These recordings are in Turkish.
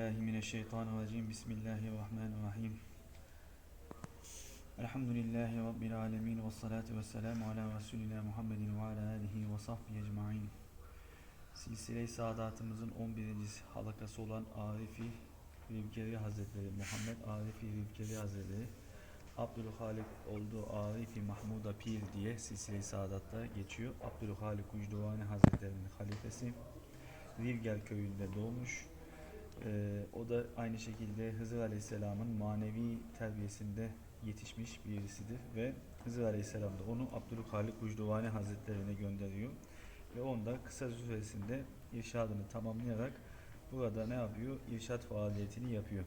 billahi mineşşeytanirracim. Bismillahirrahmanirrahim. Elhamdülillahi Rabbil alemin. Ve salatu ve selamu ala Resulina Muhammedin ve ala alihi ve sahbihi ecma'in. Silsile-i Saadatımızın 11. halakası olan Arifi Rivkeri Hazretleri, Muhammed Arifi Rivkeri Hazretleri, Abdülhalik olduğu Arifi Mahmuda Pir diye Silsile-i Saadat'ta geçiyor. Abdülhalik Ucduvani Hazretleri'nin halifesi. Rivger köyünde doğmuş. Ee, o da aynı şekilde Hızır Aleyhisselam'ın manevi terbiyesinde yetişmiş birisidir ve Hızır Aleyhisselam da onu Abdülhalik Ucduvani Hazretlerine gönderiyor ve onda kısa süresinde irşadını tamamlayarak burada ne yapıyor? İrşad faaliyetini yapıyor.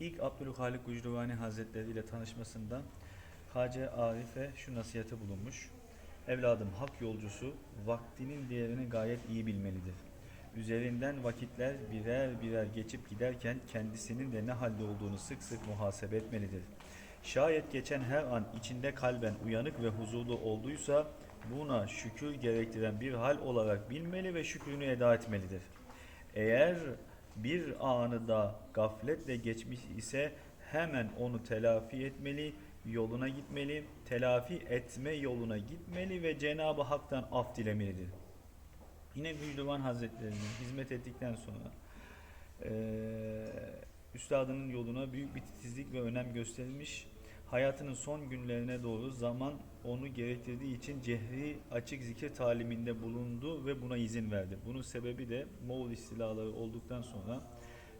İlk Abdülhalik Ucduvani Hazretleri ile tanışmasında Hace Arif'e şu nasihate bulunmuş. Evladım hak yolcusu vaktinin değerini gayet iyi bilmelidir. Üzerinden vakitler birer birer geçip giderken kendisinin de ne halde olduğunu sık sık muhasebe etmelidir. Şayet geçen her an içinde kalben uyanık ve huzurlu olduysa buna şükür gerektiren bir hal olarak bilmeli ve şükrünü eda etmelidir. Eğer bir anı da gafletle geçmiş ise hemen onu telafi etmeli, yoluna gitmeli, telafi etme yoluna gitmeli ve Cenab-ı Hak'tan af dilemelidir. Yine Müjdevan Hazretleri'nin hizmet ettikten sonra eee üstadının yoluna büyük bir titizlik ve önem gösterilmiş. Hayatının son günlerine doğru zaman onu gerektirdiği için cehri açık zikir taliminde bulundu ve buna izin verdi. Bunun sebebi de Moğol istilaları olduktan sonra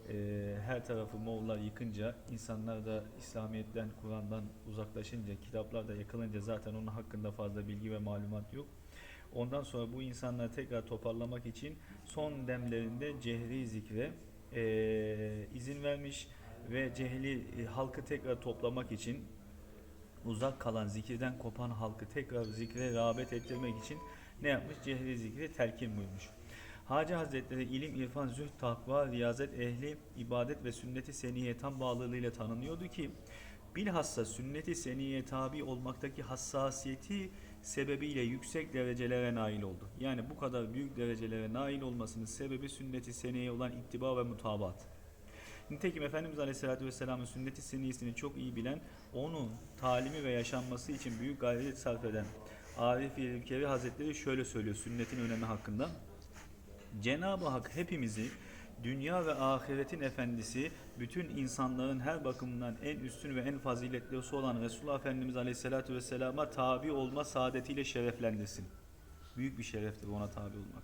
eee, her tarafı Moğollar yıkınca, insanlar da İslamiyet'ten, Kur'an'dan uzaklaşınca, kitaplar da yakılınca zaten onun hakkında fazla bilgi ve malumat yok. Ondan sonra bu insanları tekrar toparlamak için son demlerinde cehri zikre eee, izin vermiş ve cehli e, halkı tekrar toplamak için uzak kalan zikirden kopan halkı tekrar zikre rağbet ettirmek için ne yapmış? Cehri zikri telkin buyurmuş. Hacı Hazretleri ilim, irfan, zühd, takva, riyazet ehli, ibadet ve sünneti seniye tam bağlılığıyla tanınıyordu ki bilhassa sünneti seniye tabi olmaktaki hassasiyeti sebebiyle yüksek derecelere nail oldu. Yani bu kadar büyük derecelere nail olmasının sebebi sünneti seniyeye olan ittiba ve mutabat. Nitekim Efendimiz Aleyhisselatü Vesselam'ın sünnet-i seniyesini çok iyi bilen, onun talimi ve yaşanması için büyük gayret sarf eden Arif Yerikeri Hazretleri şöyle söylüyor sünnetin önemi hakkında. Cenab-ı Hak hepimizi dünya ve ahiretin efendisi, bütün insanların her bakımından en üstün ve en faziletlisi olan Resulullah Efendimiz Aleyhisselatü Vesselam'a tabi olma saadetiyle şereflendirsin. Büyük bir şereftir ona tabi olmak.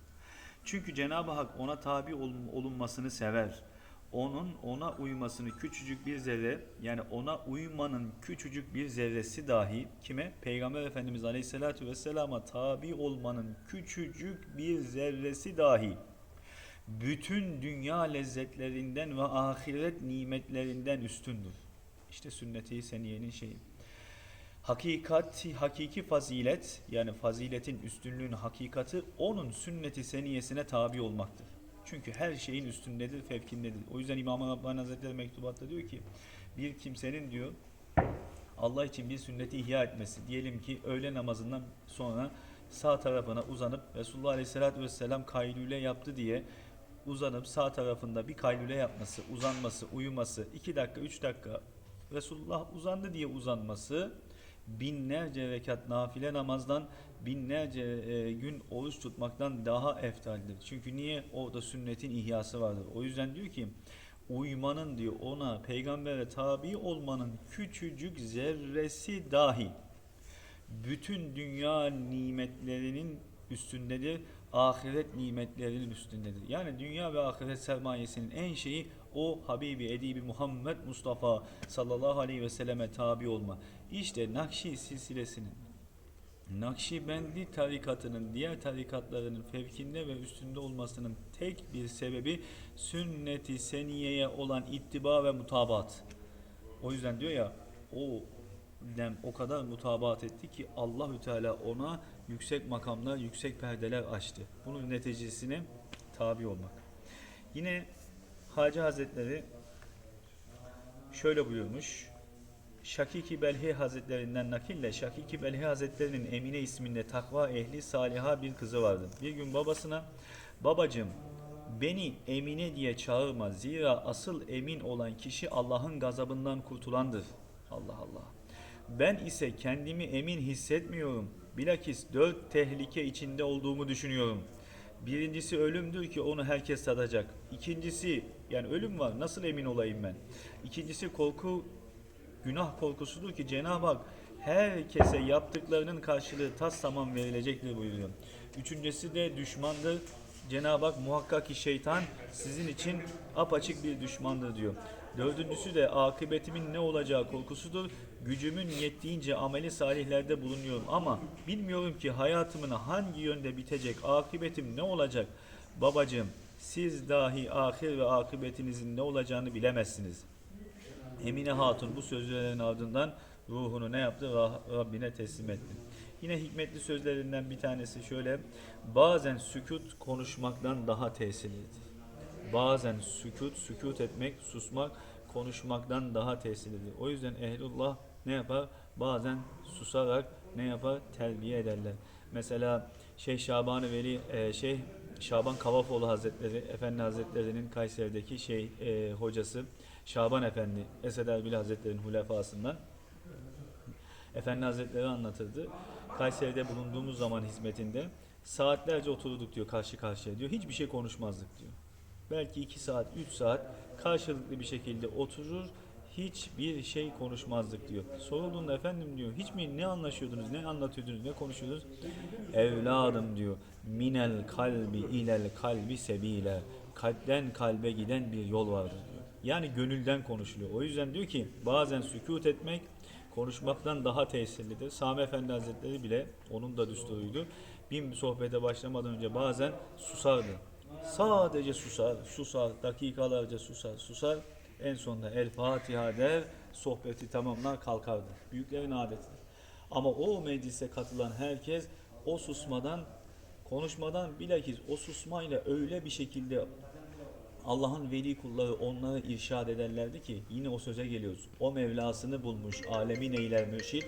Çünkü Cenab-ı Hak ona tabi olun- olunmasını sever. Onun ona uymasını küçücük bir zerre yani ona uymanın küçücük bir zerresi dahi kime? Peygamber Efendimiz Aleyhisselatü Vesselam'a tabi olmanın küçücük bir zerresi dahi bütün dünya lezzetlerinden ve ahiret nimetlerinden üstündür. İşte sünnet-i seniyenin şeyi. Hakikat, hakiki fazilet yani faziletin üstünlüğün hakikati onun sünnet-i seniyesine tabi olmaktır. Çünkü her şeyin üstündedir, fevkindedir. O yüzden İmam-ı Rabbani Hazretleri mektubatta diyor ki bir kimsenin diyor Allah için bir sünneti ihya etmesi. Diyelim ki öğle namazından sonra sağ tarafına uzanıp Resulullah Aleyhisselatü Vesselam kaylule yaptı diye uzanıp sağ tarafında bir kaylule yapması, uzanması, uyuması, 2 dakika, 3 dakika Resulullah uzandı diye uzanması binlerce rekat nafile namazdan binlerce e, gün oruç tutmaktan daha eftaldir. Çünkü niye? Orada sünnetin ihyası vardır. O yüzden diyor ki uymanın diyor ona peygambere tabi olmanın küçücük zerresi dahi bütün dünya nimetlerinin üstündedir. Ahiret nimetlerinin üstündedir. Yani dünya ve ahiret sermayesinin en şeyi o Habibi Edibi Muhammed Mustafa sallallahu aleyhi ve selleme tabi olma. İşte Nakşi silsilesinin Nakşibendi tarikatının diğer tarikatlarının fevkinde ve üstünde olmasının tek bir sebebi sünnet-i seniyeye olan ittiba ve mutabat. O yüzden diyor ya o dem o kadar mutabat etti ki Allahü Teala ona yüksek makamlar, yüksek perdeler açtı. Bunun neticesine tabi olmak. Yine Hacı Hazretleri şöyle buyurmuş. Şakiki Belhi Hazretlerinden nakille Şakiki Belhi Hazretlerinin Emine isminde takva ehli saliha bir kızı vardı. Bir gün babasına babacığım Beni emine diye çağırma. Zira asıl emin olan kişi Allah'ın gazabından kurtulandır. Allah Allah. Ben ise kendimi emin hissetmiyorum. Bilakis dört tehlike içinde olduğumu düşünüyorum. Birincisi ölümdür ki onu herkes tadacak. İkincisi yani ölüm var nasıl emin olayım ben? İkincisi korku günah korkusudur ki Cenab-ı Hak herkese yaptıklarının karşılığı tas tamam verilecektir buyuruyor. Üçüncüsü de düşmandır. Cenab-ı Hak muhakkak ki şeytan sizin için apaçık bir düşmandır diyor. Dördüncüsü de akıbetimin ne olacağı korkusudur. Gücümün yettiğince ameli salihlerde bulunuyorum ama bilmiyorum ki hayatımın hangi yönde bitecek, akıbetim ne olacak. Babacığım siz dahi ahir ve akıbetinizin ne olacağını bilemezsiniz. Emine Hatun bu sözlerin ardından ruhunu ne yaptı? Rabbine teslim etti. Yine hikmetli sözlerinden bir tanesi şöyle. Bazen sükut konuşmaktan daha tesirlidir. Bazen sükut, sükut etmek, susmak konuşmaktan daha tesirlidir. O yüzden ehlullah ne yapar? Bazen susarak ne yapar? Terbiye ederler. Mesela Şeyh Şaban-ı Veli, e, Şeyh Şaban Kavafoğlu Hazretleri, Efendi Hazretleri'nin Kayseri'deki şey e, hocası Şaban Efendi, Esed Erbil Hazretleri'nin hulefasından Efendi Hazretleri anlatırdı. Kayseri'de bulunduğumuz zaman hizmetinde saatlerce oturduk diyor karşı karşıya diyor. Hiçbir şey konuşmazdık diyor. Belki iki saat, üç saat karşılıklı bir şekilde oturur hiçbir şey konuşmazdık diyor. Sorulduğunda efendim diyor hiç mi ne anlaşıyordunuz, ne anlatıyordunuz, ne konuşuyordunuz? Evladım diyor minel kalbi ilel kalbi sebile kalpten kalbe giden bir yol vardır diyor. Yani gönülden konuşuluyor. O yüzden diyor ki bazen sükut etmek konuşmaktan daha tesirlidir. Sami Efendi Hazretleri bile onun da düsturuydu. Bir sohbete başlamadan önce bazen susardı. Sadece susar, susar, dakikalarca susar, susar. En sonunda El Fatiha der, sohbeti tamamlar kalkardı. Büyüklerin adetidir. Ama o meclise katılan herkes o susmadan, konuşmadan bilakis o susmayla öyle bir şekilde Allah'ın veli kulları onları irşad ederlerdi ki yine o söze geliyoruz. O Mevlasını bulmuş alemin eyler mürşit.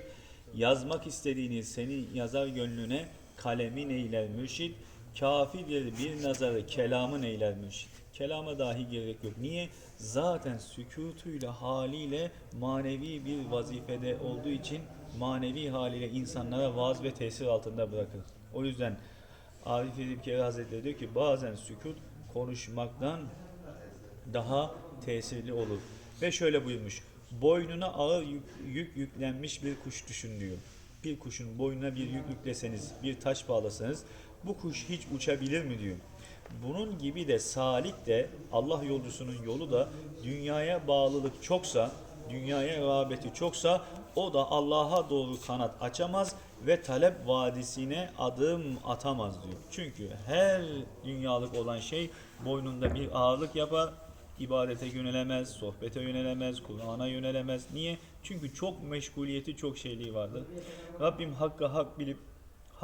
Yazmak istediğini senin yazar gönlüne kalemin eyler mürşit. Kafidir bir nazarı kelamın eyler mürşit. Kelama dahi gerek yok. Niye? Zaten sükutuyla haliyle manevi bir vazifede olduğu için manevi haliyle insanlara vaaz ve tesir altında bırakır. O yüzden Arif Edip Kere Hazretleri diyor ki bazen sükut konuşmaktan daha tesirli olur. Ve şöyle buyurmuş. Boynuna ağır yük, yük yüklenmiş bir kuş düşün diyor. Bir kuşun boynuna bir yük yükleseniz, bir taş bağlasanız bu kuş hiç uçabilir mi diyor. Bunun gibi de salik de Allah yolcusunun yolu da dünyaya bağlılık çoksa, dünyaya rağbeti çoksa o da Allah'a doğru kanat açamaz ve talep vadisine adım atamaz diyor. Çünkü her dünyalık olan şey boynunda bir ağırlık yapar, ibadete yönelemez, sohbete yönelemez, Kur'an'a yönelemez. Niye? Çünkü çok meşguliyeti, çok şeyliği vardır. Rabbim hakka hak bilip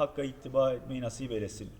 hakka ittiba etmeyi nasip eylesin.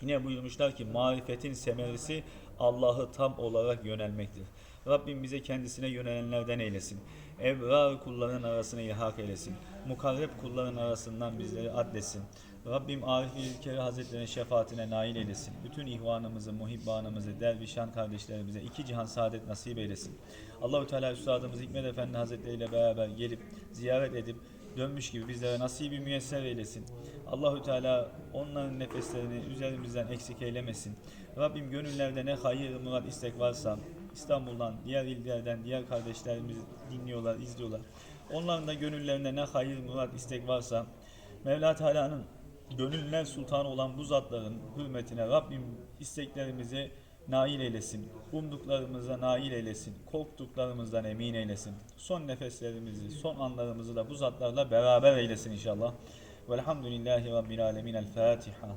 Yine buyurmuşlar ki marifetin semeresi Allah'ı tam olarak yönelmektir. Rabbim bize kendisine yönelenlerden eylesin. Ebrar kulların arasına ilhak eylesin. Mukarreb kulların arasından bizleri adlesin. Rabbim Arif İlkeri Hazretleri'nin şefaatine nail eylesin. Bütün ihvanımızı, muhibbanımızı, dervişan kardeşlerimize iki cihan saadet nasip eylesin. Allahü Teala Üstadımız Hikmet Efendi Hazretleri ile beraber gelip ziyaret edip dönmüş gibi bizlere nasibi müyesser eylesin. Allahü Teala onların nefeslerini üzerimizden eksik eylemesin. Rabbim gönüllerde ne hayır, murat, istek varsa İstanbul'dan, diğer illerden, diğer kardeşlerimiz dinliyorlar, izliyorlar. Onların da gönüllerinde ne hayır, murat, istek varsa Mevla Teala'nın gönüller sultanı olan bu zatların hürmetine Rabbim isteklerimizi nail eylesin. Umduklarımıza nail eylesin. Korktuklarımızdan emin eylesin. Son nefeslerimizi, son anlarımızı da bu zatlarla beraber eylesin inşallah. Velhamdülillahi Rabbil Alemin. El Fatiha.